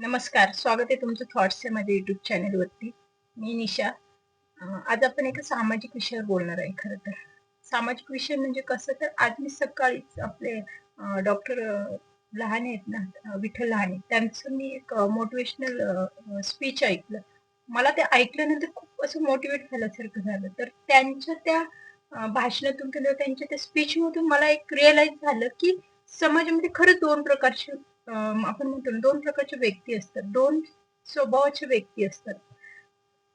नमस्कार स्वागत आहे तुमचं थॉट्स माझ्या युट्यूब चॅनलवरती मी निशा. आज आपण एका सामाजिक विषयावर बोलणार आहे खरं तर. सामाजिक विषय म्हणजे कसं तर आज मी सकाळीच आपले डॉक्टर लहान आहेत ना विठ्ठल लहाने त्यांचं मी एक मोटिवेशनल स्पीच ऐकलं. मला ते ऐकल्यानंतर खूप असं मोटिवेट झाल्यासारखं झालं. तर त्यांच्या त्या भाषणातून किंवा त्यांच्या त्या स्पीचमधून मला एक रिअलाइज झालं की समाजामध्ये खरंच दोन प्रकारचे आपण म्हणतो दोन प्रकारचे व्यक्ती असतात. दोन स्वभावाचे व्यक्ती असतात.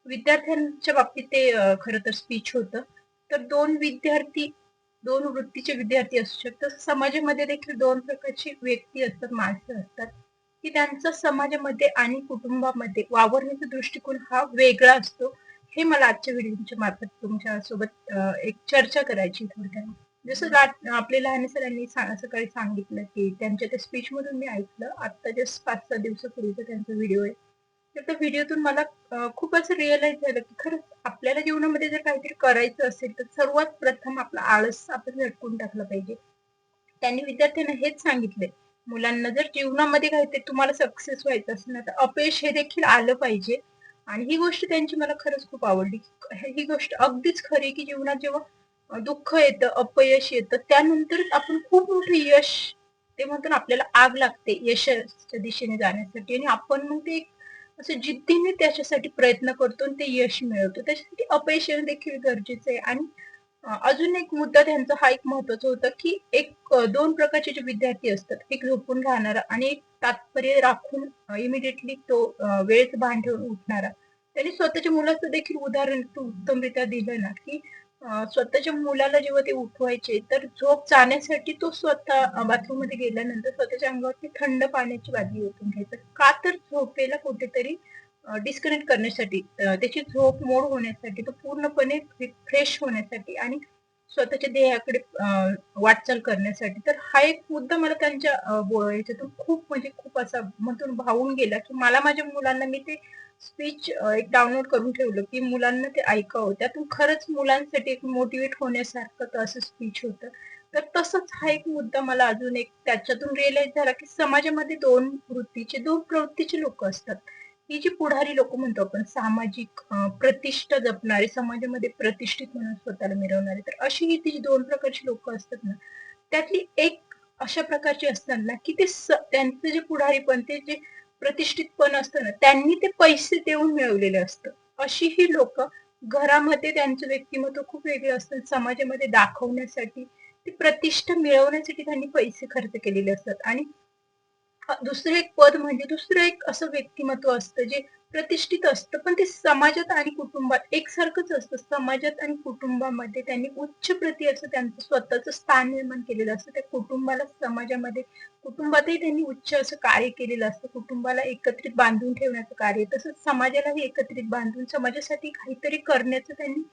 विद्यार्थ्यांच्या बाबतीत ते खर खरं तर स्पीच होतं. तर दोन विद्यार्थी दोन वृत्तीचे विद्यार्थी असू शकतात. समाजामध्ये देखील दोन प्रकारची व्यक्ती असतात माणसं असतात. की त्यांचा समाजामध्ये आणि कुटुंबामध्ये वावरण्याचा दृष्टिकोन हा वेगळा असतो. हे मला आजच्या व्हिडिओच्या मार्फत तुमच्यासोबत एक चर्चा करायची थोडक्यात. जसं आपले लहान सरांनी सकाळी सांगितलं की त्यांच्या त्या स्पीच मधून मी ऐकलं. आता जस्ट पाच सहा दिवसापूर्वीचा त्यांचा व्हिडिओ आहे. तर त्या व्हिडिओतून मला खूपच खूप असं रिअलाइज झालं की खरंच आपल्याला जीवनामध्ये जर काहीतरी करायचं असेल तर सर्वात प्रथम आपला आळस आपण झटकून टाकला पाहिजे. त्यांनी विद्यार्थ्यांना हेच सांगितले मुलांना जर जीवनामध्ये काहीतरी तुम्हाला सक्सेस व्हायचं असेल ना तर अपयश हे देखील आलं पाहिजे. आणि ही गोष्ट त्यांची मला खरंच खूप आवडली. ही गोष्ट अगदीच खरी की जीवनात जेव्हा दुःख येतं अपयश येतं त्यानंतरच आपण खूप मोठं यश ते म्हणतो ना आपल्याला आग लागते यशाच्या दिशेने जाण्यासाठी. आणि आपण मग ते एक असं जिद्दीने त्याच्यासाठी प्रयत्न करतो आणि ते यश मिळवतो. त्याच्यासाठी अपयश येणं देखील गरजेचं आहे. आणि अजून एक मुद्दा त्यांचा हा एक महत्त्वाचा होता की एक दोन प्रकारचे जे विद्यार्थी असतात एक झोपून राहणारा आणि एक तात्पर्य राखून इमिडिएटली तो वेळेच भान ठेवून उठणारा. त्यांनी स्वतःच्या मुलाचं देखील उदाहरण उत्तमरित्या दिलं ना की स्वतःच्या मुलाला जेव्हा ते उठवायचे तर झोप जाण्यासाठी तो स्वतः बाथरूममध्ये गेल्यानंतर स्वतःच्या अंगावरती थंड पाण्याची बादली ओतून घ्यायचं. का तर झोपेला कुठेतरी डिस्कनेक्ट करण्यासाठी त्याची झोप मोड होण्यासाठी तो पूर्णपणे फ्रेश होण्यासाठी आणि स्वतःच्या देहाकडे वाटचाल करण्यासाठी. तर हा एक मुद्दा मला त्यांच्या याच्यातून खूप म्हणजे खूप असा मधून भावून गेला की मला माझ्या मुलांना मी ते स्पीच एक डाउनलोड करून ठेवलं की मुलांना ते ऐकावं. त्यातून खरंच मुलांसाठी एक मोटिवेट होण्यासारखं तर असं स्पीच होतं. तर तसंच हा एक मुद्दा मला अजून एक त्याच्यातून रिअलाइज झाला की समाजामध्ये दोन वृत्तीचे दोन प्रवृत्तीचे लोक असतात. ही जी पुढारी लोक म्हणतो आपण सामाजिक प्रतिष्ठा जपणारे समाजामध्ये प्रतिष्ठित म्हणून स्वतःला मिरवणारे तर अशी ही ती जी दोन प्रकारची लोक असतात ना त्यातली एक अशा प्रकारची असतात ना की ते त्यांचं जे पुढारीपण ते जे प्रतिष्ठितपण असतं ना त्यांनी ते पैसे देऊन मिळवलेलं असतं. अशी ही लोक घरामध्ये त्यांचं व्यक्तिमत्व खूप वेगळं असतं समाजामध्ये दाखवण्यासाठी ती प्रतिष्ठा मिळवण्यासाठी त्यांनी पैसे खर्च केलेले असतात. आणि दुसरं एक पद म्हणजे दुसरं एक असं व्यक्तिमत्व असतं जे प्रतिष्ठित असतं. पण ते समाजात आणि कुटुंबात एकसारखंच असतं. समाजात आणि कुटुंबामध्ये त्यांनी उच्च प्रती असं त्यांचं स्वतःचं स्थान निर्माण केलेलं असतं. त्या कुटुंबाला समाजामध्ये कुटुंबातही त्यांनी उच्च असं कार्य केलेलं असतं. कुटुंबाला एकत्रित बांधून ठेवण्याचं कार्य तसंच समाजालाही एकत्रित बांधून समाजासाठी काहीतरी करण्याचं त्यांनी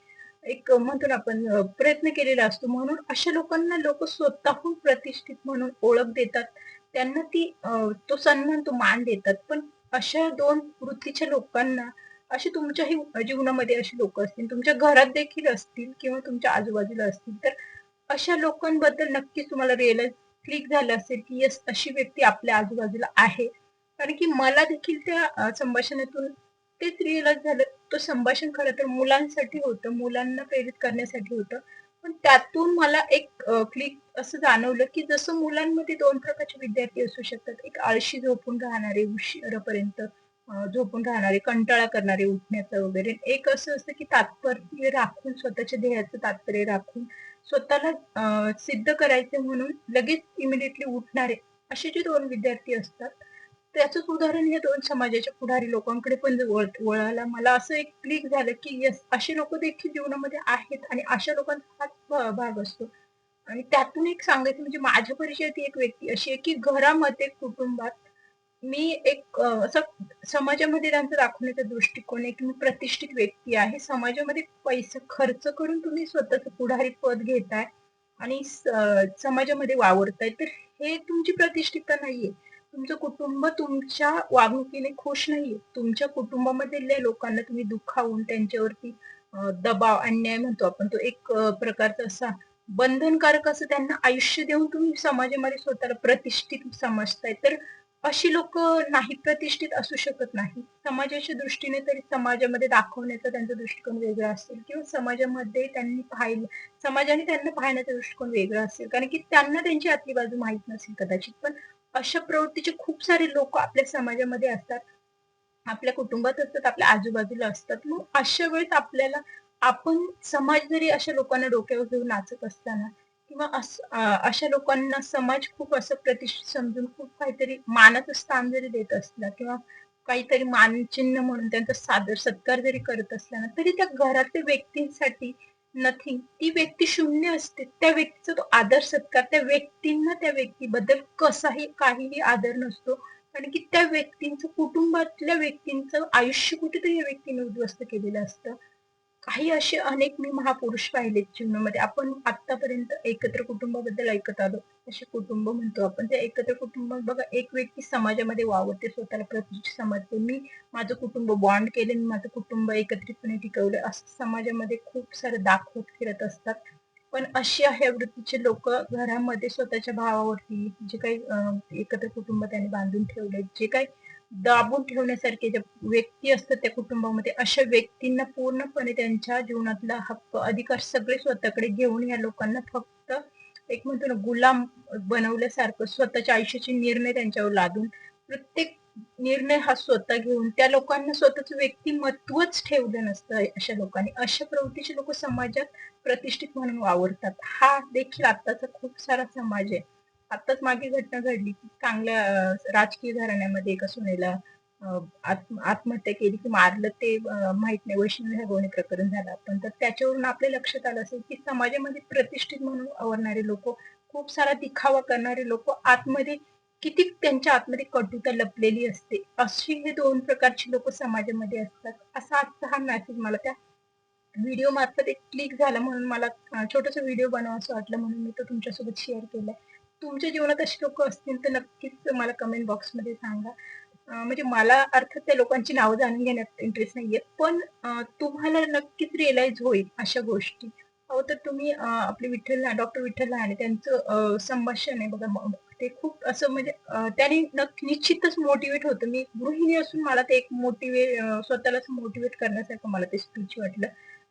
एक म्हणतो ना आपण प्रयत्न केलेला असतो. म्हणून अशा लोकांना लोक स्वतःहून प्रतिष्ठित म्हणून ओळख देतात. त्यांना ती तो सन्मान तो मान देतात. पण अशा दोन वृत्तीच्या लोकांना असे तुमच्याही जीवनामध्ये अशी लोक असतील तुमच्या घरात देखील असतील किंवा तुमच्या आजूबाजूला असतील तर अशा लोकांबद्दल नक्कीच तुम्हाला रिअलाइज क्लिक झालं असेल की यस अशी व्यक्ती आपल्या आजूबाजूला आहे. कारण की मला देखील त्या संभाषणातून तेच रिअलाइज झालं. तो संभाषण खरं तर मुलांसाठी होतं मुलांना प्रेरित करण्यासाठी होतं. पण त्यातून मला एक क्लिक असं जाणवलं की जसं मुलांमध्ये दोन प्रकारचे विद्यार्थी असू शकतात. एक आळशी झोपून राहणारे उशिरापर्यंत झोपून राहणारे कंटाळा करणारे उठण्याचं वगैरे. एक असं असतं की तात्पर्य राखून स्वतःच्या ध्येयाचं तात्पर्य राखून स्वतःला सिद्ध करायचे म्हणून लगेच इमिडिएटली उठणारे असे जे दोन विद्यार्थी असतात त्याचंच उदाहरण हे दोन समाजाच्या पुढारी लोकांकडे पण वळायला मला असं एक क्लिक झालं की यस असे लोक देखील जीवनामध्ये आहेत आणि अशा लोकांचा हाच भाग असतो. आणि त्यातून एक सांगायचं म्हणजे माझ्या परिचयात एक व्यक्ती अशी आहे की घरामध्ये कुटुंबात मी एक असं समाजामध्ये त्यांचा दाखवण्याचा दृष्टिकोन आहे की मी प्रतिष्ठित व्यक्ती आहे. समाजामध्ये पैसे खर्च करून तुम्ही स्वतःचं पुढारी पद घेताय आणि समाजामध्ये वावरताय. तर हे तुमची प्रतिष्ठितता नाहीये. तुमचं कुटुंब तुमच्या वागणुकीने खुश नाहीये. तुमच्या कुटुंबामधल्या लोकांना तुम्ही दुखावून त्यांच्यावरती दबाव अन्याय म्हणतो आपण. तो एक प्रकारचा असा बंधनकारक असं त्यांना आयुष्य देऊन तुम्ही समाजामध्ये स्वतःला प्रतिष्ठित समजताय. तर अशी लोक नाही प्रतिष्ठित असू शकत नाही. समाजाच्या दृष्टीने तरी समाजामध्ये दाखवण्याचा त्यांचा दृष्टिकोन वेगळा असेल किंवा समाजामध्ये त्यांनी पाहिलं समाजाने त्यांना पाहण्याचा दृष्टिकोन वेगळा असेल. कारण की त्यांना त्यांची आतली बाजू माहीत नसेल कदाचित. पण अशा प्रवृत्तीचे खूप सारे लोक आपल्या समाजामध्ये असतात. आपल्या कुटुंबात असतात आपल्या आजूबाजूला असतात. मग अशा वेळेस आपल्याला आपण समाज जरी अशा लोकांना डोक्यावर घेऊन नाचत असताना किंवा अशा लोकांना समाज खूप असं प्रतिष्ठित समजून खूप काहीतरी मानाचं स्थान जरी देत असला किंवा काहीतरी मानचिन्ह म्हणून त्यांचा सादर सत्कार जरी करत असला ना तरी त्या घरातल्या व्यक्तींसाठी नथिंग ती व्यक्ती शून्य असते. त्या व्यक्तीचा तो आदर सत्कार त्या व्यक्तींना त्या व्यक्तीबद्दल कसाही काहीही आदर नसतो. कारण की त्या व्यक्तींचं कुटुंबातल्या व्यक्तींचं आयुष्य कुठेतरी या व्यक्तीने उद्ध्वस्त केलेलं असतं. काही असे अनेक मी महापुरुष पाहिलेत जीवनामध्ये. आपण आतापर्यंत एकत्र कुटुंबाबद्दल ऐकत आलो. असे कुटुंब म्हणतो आपण. त्या एकत्र कुटुंब बघा एक व्यक्ती समाजामध्ये वावरते स्वतःला प्रतिष्ठ समजते. मी माझं कुटुंब बॉन्ड केले मी माझं कुटुंब एकत्रितपणे टिकवलं. असं समाजामध्ये खूप सारे दाखवत फिरत असतात. पण अशी आहे वृत्तीचे लोक घरामध्ये स्वतःच्या भावावरती जे काही एकत्र कुटुंब त्यांनी बांधून ठेवले जे काही दाबून ठेवण्यासारखे ज्या व्यक्ती असतात त्या कुटुंबामध्ये अशा व्यक्तींना पूर्णपणे त्यांच्या जीवनातला हक्क अधिकार सगळे स्वतःकडे घेऊन या लोकांना फक्त एक म्हणतो ना गुलाम बनवल्यासारखं स्वतःच्या आयुष्याचे निर्णय त्यांच्यावर लादून प्रत्येक निर्णय हा स्वतः घेऊन त्या लोकांना स्वतःच व्यक्तिमत्वच ठेवलं नसतं अशा लोकांनी. अशा प्रवृत्तीचे लोक समाजात प्रतिष्ठित म्हणून वावरतात. हा देखील आताचा खूप सारा समाज आहे. आताच मागे घटना घडली की चांगल्या राजकीय घराण्यामध्ये एका सुनेला आत्महत्या केली की मारलं ते माहीत नाही वैष्णवी गोणी प्रकरण झालं. पण तर त्याच्यावरून आपल्या लक्षात आलं असेल की समाजामध्ये प्रतिष्ठित म्हणून आवडणारे लोक खूप सारा दिखावा करणारे लोक आतमध्ये किती त्यांच्या आतमध्ये कटुता लपलेली असते. अशी हे दोन प्रकारची लोक समाजामध्ये असतात. असा आजचा हा मेसेज मला त्या व्हिडिओ मार्फत एक क्लिक झाला म्हणून मला छोटस व्हिडिओ बनवा असं वाटलं म्हणून मी तो तुमच्यासोबत शेअर केलाय तुमच्या जीवनात असे लोक असतील तर नक्कीच मला कमेंट बॉक्समध्ये सांगा. म्हणजे मला अर्थात त्या लोकांची नावं जाणून घेण्यात इंटरेस्ट नाहीये. पण तुम्हाला नक्कीच रिअलाइज होईल अशा गोष्टी. अहो तर तुम्ही आपले विठ्ठल डॉक्टर विठ्ठल आणि त्यांचं संभाषण आहे बघा. ते खूप असं म्हणजे त्याने निश्चितच मोटिवेट होतं. मी गृहिणी असून मला ते एक मोटिवेट स्वतःलाच मोटिवेट करण्यासारखं मला ते स्पीच वाटलं.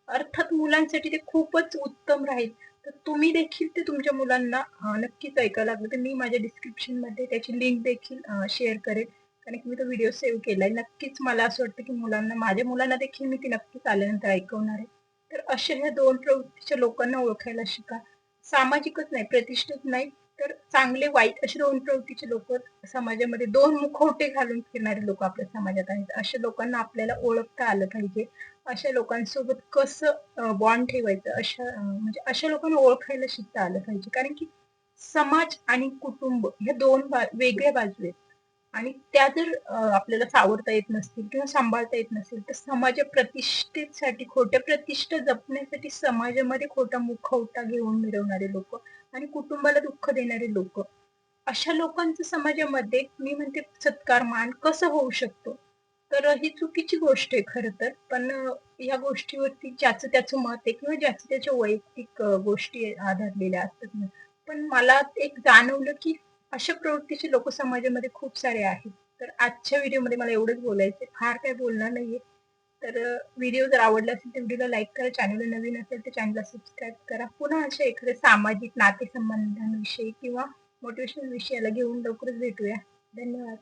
अर्थात मुलांसाठी ते खूपच उत्तम राहील. तर तुम्ही देखील ते तुमच्या मुलांना नक्कीच ऐकायला लागलं. तर मी माझ्या डिस्क्रिप्शनमध्ये त्याची लिंक देखील शेअर करेन कारण की मी तो व्हिडिओ सेव्ह केला आहे नक्कीच मला असं वाटतं की मुलांना माझ्या मुलांना देखील मी ती नक्कीच आल्यानंतर ऐकवणार आहे. तर अशा ह्या दोन प्रवृत्तीच्या लोकांना ओळखायला शिका. सामाजिकच नाही प्रतिष्ठित नाही. तर चांगले वाईट असे दोन प्रवृत्तीचे लोक समाजामध्ये दोन मुखवटे घालून फिरणारे लोक आपल्या समाजात आहेत. अशा लोकांना आपल्याला ओळखता आलं पाहिजे. अशा लोकांसोबत कसं बॉन्ड ठेवायचं? अशा म्हणजे अशा लोकांना ओळखायला शिकता आलं पाहिजे. कारण की समाज आणि कुटुंब ह्या दोन वेगळ्या बाजू आहेत. आणि त्या जर आपल्याला सावरता येत नसतील किंवा सांभाळता येत नसेल तर समाज प्रतिष्ठेसाठी खोट्या प्रतिष्ठा जपण्यासाठी समाजामध्ये खोटा मुखवटा घेऊन मिरवणारे लोक आणि कुटुंबाला दुःख देणारे लोक. अशा लोकांचं समाजामध्ये मी म्हणते सत्कार मान कसं होऊ शकतो? तर ही चुकीची गोष्ट आहे खर तर. पण या गोष्टीवरती ज्याचं त्याचं मत आहे किंवा ज्याचं त्याच्या वैयक्तिक गोष्टी आधारलेल्या असतात. पण मला एक जाणवलं की अशा प्रवृत्तीचे लोक समाजामध्ये खूप सारे आहेत. तर आजच्या व्हिडिओमध्ये मला एवढंच बोलायचं फार काय बोलणार नाहीये. तर व्हिडिओ जर आवडला असेल तर व्हिडिओला लाईक करा. चॅनलला नवीन असेल तर चॅनलला सबस्क्राईब करा. पुन्हा अशा एखाद्या सामाजिक नातेसंबंधांविषयी किंवा मोटिवेशनल विषयाला घेऊन लवकरच भेटूया. धन्यवाद.